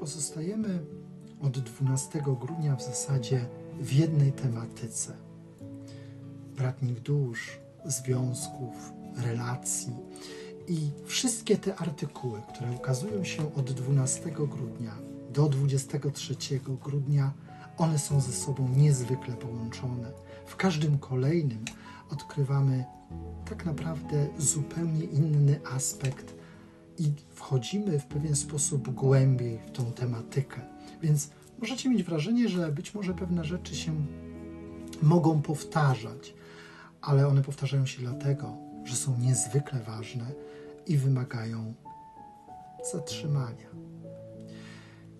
pozostajemy od 12 grudnia w zasadzie w jednej tematyce. Bratnich dusz, związków, relacji i wszystkie te artykuły, które ukazują się od 12 grudnia do 23 grudnia, one są ze sobą niezwykle połączone. W każdym kolejnym odkrywamy tak naprawdę zupełnie inny aspekt i wchodzimy w pewien sposób głębiej w tą tematykę. Więc możecie mieć wrażenie, że być może pewne rzeczy się mogą powtarzać, ale one powtarzają się dlatego, że są niezwykle ważne i wymagają zatrzymania.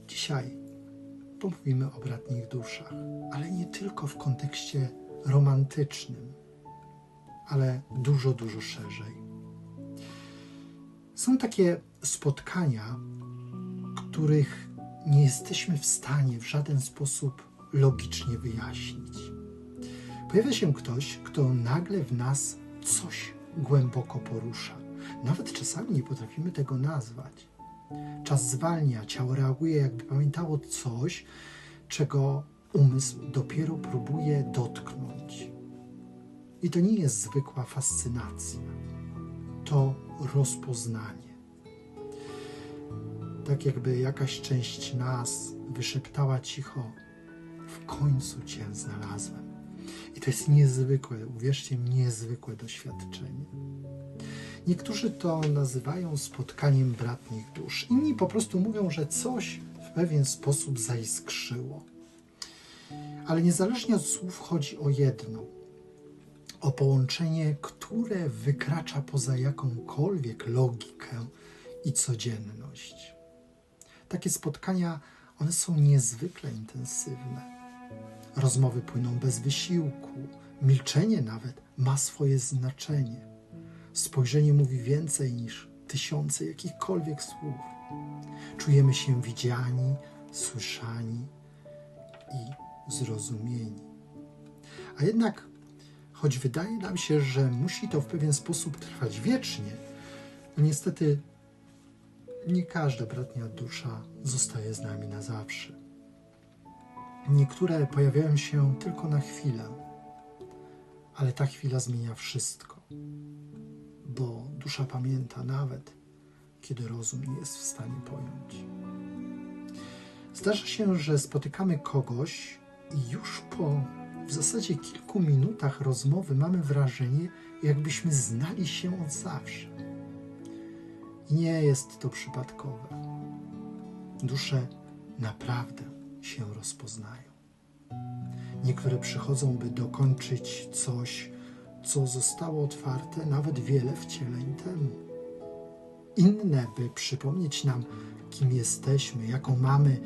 Dzisiaj pomówimy o bratnich duszach, ale nie tylko w kontekście romantycznym, ale dużo, dużo szerzej. Są takie spotkania, których nie jesteśmy w stanie w żaden sposób logicznie wyjaśnić. Pojawia się ktoś, kto nagle w nas coś głęboko porusza. Nawet czasami nie potrafimy tego nazwać. Czas zwalnia, ciało reaguje, jakby pamiętało coś, czego umysł dopiero próbuje dotknąć. I to nie jest zwykła fascynacja, to rozpoznanie. Tak jakby jakaś część nas wyszeptała cicho: W końcu Cię znalazłem. I to jest niezwykłe, uwierzcie mi, niezwykłe doświadczenie. Niektórzy to nazywają spotkaniem bratnich dusz, inni po prostu mówią, że coś w pewien sposób zaiskrzyło. Ale niezależnie od słów chodzi o jedno – o połączenie, które wykracza poza jakąkolwiek logikę i codzienność. Takie spotkania, one są niezwykle intensywne. Rozmowy płyną bez wysiłku, milczenie nawet ma swoje znaczenie. Spojrzenie mówi więcej niż tysiące jakichkolwiek słów. Czujemy się widziani, słyszani i zrozumieni. A jednak choć wydaje nam się, że musi to w pewien sposób trwać wiecznie, no niestety nie każda bratnia dusza zostaje z nami na zawsze. Niektóre pojawiają się tylko na chwilę, ale ta chwila zmienia wszystko, bo dusza pamięta nawet, kiedy rozum nie jest w stanie pojąć. Zdarza się, że spotykamy kogoś i już po w zasadzie kilku minutach rozmowy mamy wrażenie, jakbyśmy znali się od zawsze. Nie jest to przypadkowe. Dusze naprawdę się rozpoznają. Niektóre przychodzą, by dokończyć coś, co zostało otwarte nawet wiele wcieleń temu. Inne, by przypomnieć nam, kim jesteśmy, jaką mamy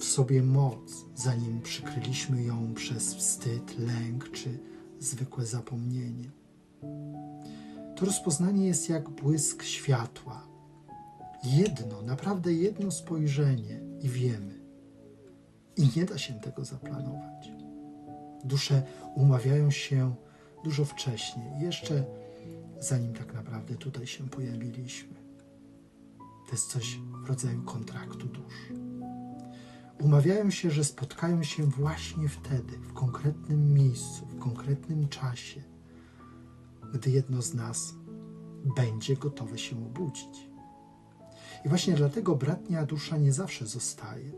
w sobie moc, zanim przykryliśmy ją przez wstyd, lęk czy zwykłe zapomnienie. To rozpoznanie jest jak błysk światła. Jedno, naprawdę jedno spojrzenie i wiemy. I nie da się tego zaplanować. Dusze umawiają się dużo wcześniej, jeszcze zanim tak naprawdę tutaj się pojawiliśmy. To jest coś w rodzaju kontraktu dusz umawiają się, że spotkają się właśnie wtedy, w konkretnym miejscu, w konkretnym czasie, gdy jedno z nas będzie gotowe się obudzić. I właśnie dlatego bratnia dusza nie zawsze zostaje,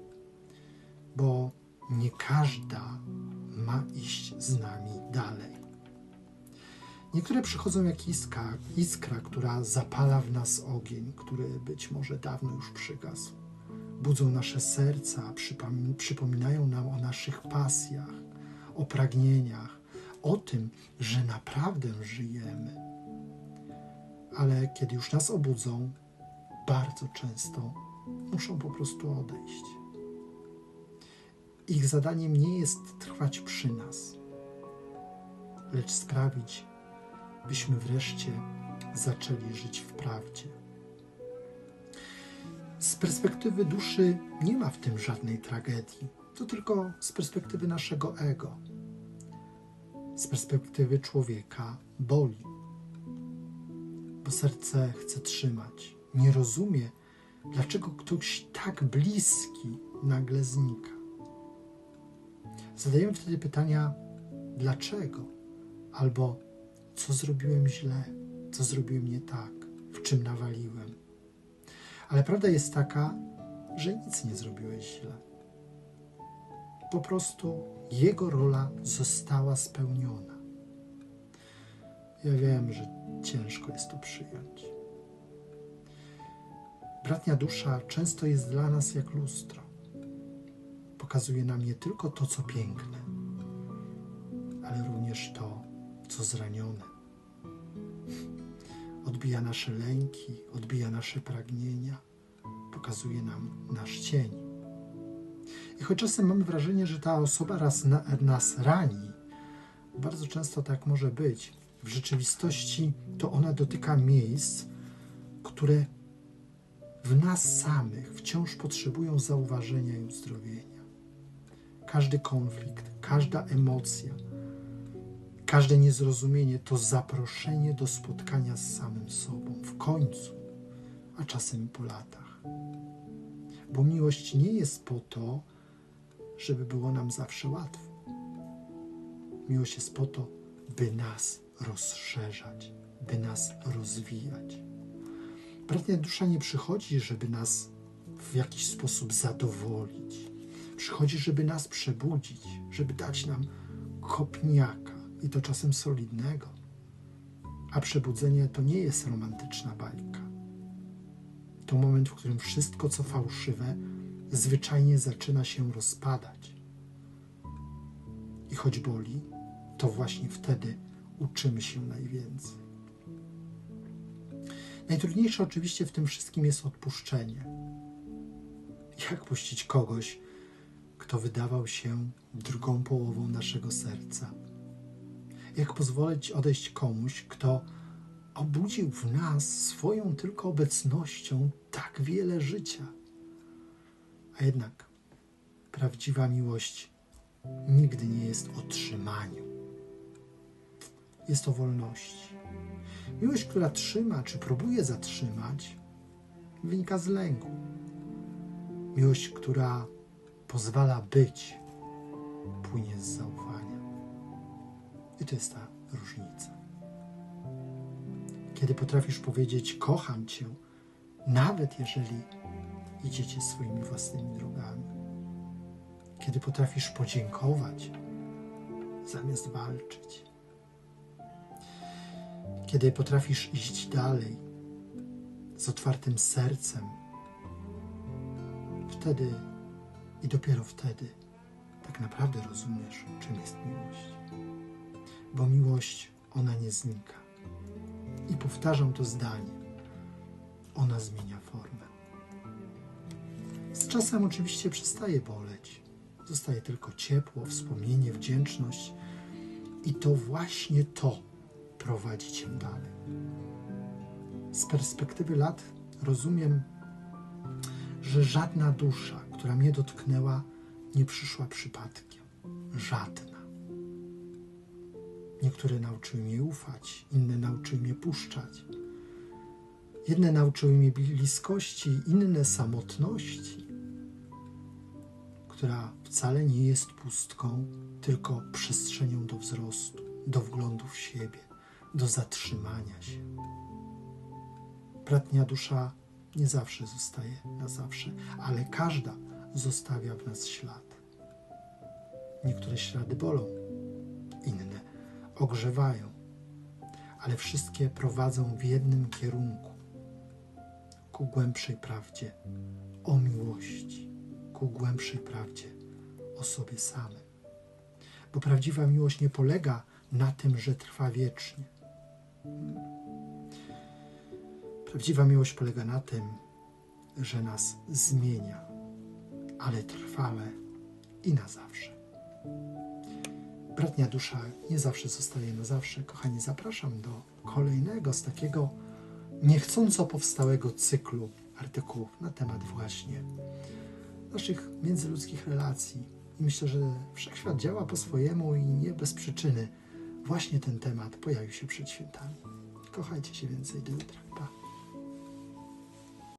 bo nie każda ma iść z nami dalej. Niektóre przychodzą jak iskra, iskra, która zapala w nas ogień, który być może dawno już przygasł budzą nasze serca, przypominają nam o naszych pasjach, o pragnieniach, o tym, że naprawdę żyjemy. Ale kiedy już nas obudzą, bardzo często muszą po prostu odejść. Ich zadaniem nie jest trwać przy nas, lecz sprawić, byśmy wreszcie zaczęli żyć w prawdzie. Z perspektywy duszy nie ma w tym żadnej tragedii. To tylko z perspektywy naszego ego. Z perspektywy człowieka boli, bo serce chce trzymać, nie rozumie, Dlaczego ktoś tak bliski nagle znika? Zadajemy wtedy pytania, dlaczego? Albo co zrobiłem źle, co zrobiłem nie tak, w czym nawaliłem. Ale prawda jest taka, że nic nie zrobiłeś źle. Po prostu jego rola została spełniona. Ja wiem, że ciężko jest to przyjąć. Bratnia dusza często jest dla nas jak lustro. Pokazuje nam nie tylko to, co piękne, ale również to, co zranione. Odbija nasze lęki, odbija nasze pragnienia, pokazuje nam nasz cień. I choć czasem mamy wrażenie, że ta osoba raz na, nas rani, bardzo często tak może być, w rzeczywistości to ona dotyka miejsc, które w nas samych wciąż potrzebują zauważenia i uzdrowienia. Każdy konflikt, każda emocja, każde niezrozumienie to zaproszenie do spotkania z samym sobą w końcu, a czasem po latach. Bo miłość nie jest po to, żeby było nam zawsze łatwo. Miłość jest po to, by nas rozszerzać, by nas rozwijać. Bratnia dusza nie przychodzi, żeby nas w jakiś sposób zadowolić. Przychodzi, żeby nas przebudzić, żeby dać nam kopniaka i to czasem solidnego. A przebudzenie to nie jest romantyczna bajka. To moment, w którym wszystko, co fałszywe, zwyczajnie zaczyna się rozpadać. I choć boli, to właśnie wtedy uczymy się najwięcej. Najtrudniejsze oczywiście w tym wszystkim jest odpuszczenie. Jak puścić kogoś, kto wydawał się drugą połową naszego serca? Jak pozwolić odejść komuś, kto obudził w nas swoją tylko obecnością tak wiele życia? A jednak prawdziwa miłość nigdy nie jest o trzymaniu. Jest o wolności. Miłość, która trzyma czy próbuje zatrzymać, wynika z lęku. Miłość, która pozwala być, płynie z zaufania. I to jest ta różnica. Kiedy potrafisz powiedzieć: Kocham Cię, nawet jeżeli idziecie swoimi własnymi drogami. Kiedy potrafisz podziękować zamiast walczyć. Kiedy potrafisz iść dalej z otwartym sercem, wtedy i dopiero wtedy tak naprawdę rozumiesz, czym jest miłość. Bo miłość, ona nie znika. I powtarzam to zdanie. Ona zmienia formę. Z czasem oczywiście przestaje boleć. Zostaje tylko ciepło, wspomnienie, wdzięczność. I to właśnie to prowadzi cię dalej. Z perspektywy lat rozumiem, że żadna dusza, która mnie dotknęła, nie przyszła przypadkiem. Żadna. Niektóre nauczyły mnie ufać, inne nauczyły mnie puszczać. Jedne nauczyły mnie bliskości, inne samotności, która wcale nie jest pustką, tylko przestrzenią do wzrostu, do wglądu w siebie, do zatrzymania się. Bratnia dusza nie zawsze zostaje na zawsze, ale każda zostawia w nas ślad. Niektóre ślady bolą, inne ogrzewają, ale wszystkie prowadzą w jednym kierunku ku głębszej prawdzie o miłości, ku głębszej prawdzie o sobie samym. Bo prawdziwa miłość nie polega na tym, że trwa wiecznie. Prawdziwa miłość polega na tym, że nas zmienia, ale trwale i na zawsze. Bratnia dusza nie zawsze zostaje na zawsze. Kochani, zapraszam do kolejnego z takiego niechcąco powstałego cyklu artykułów na temat właśnie naszych międzyludzkich relacji. I myślę, że wszechświat działa po swojemu i nie bez przyczyny. Właśnie ten temat pojawił się przed świętami. Kochajcie się więcej do jutra. Pa.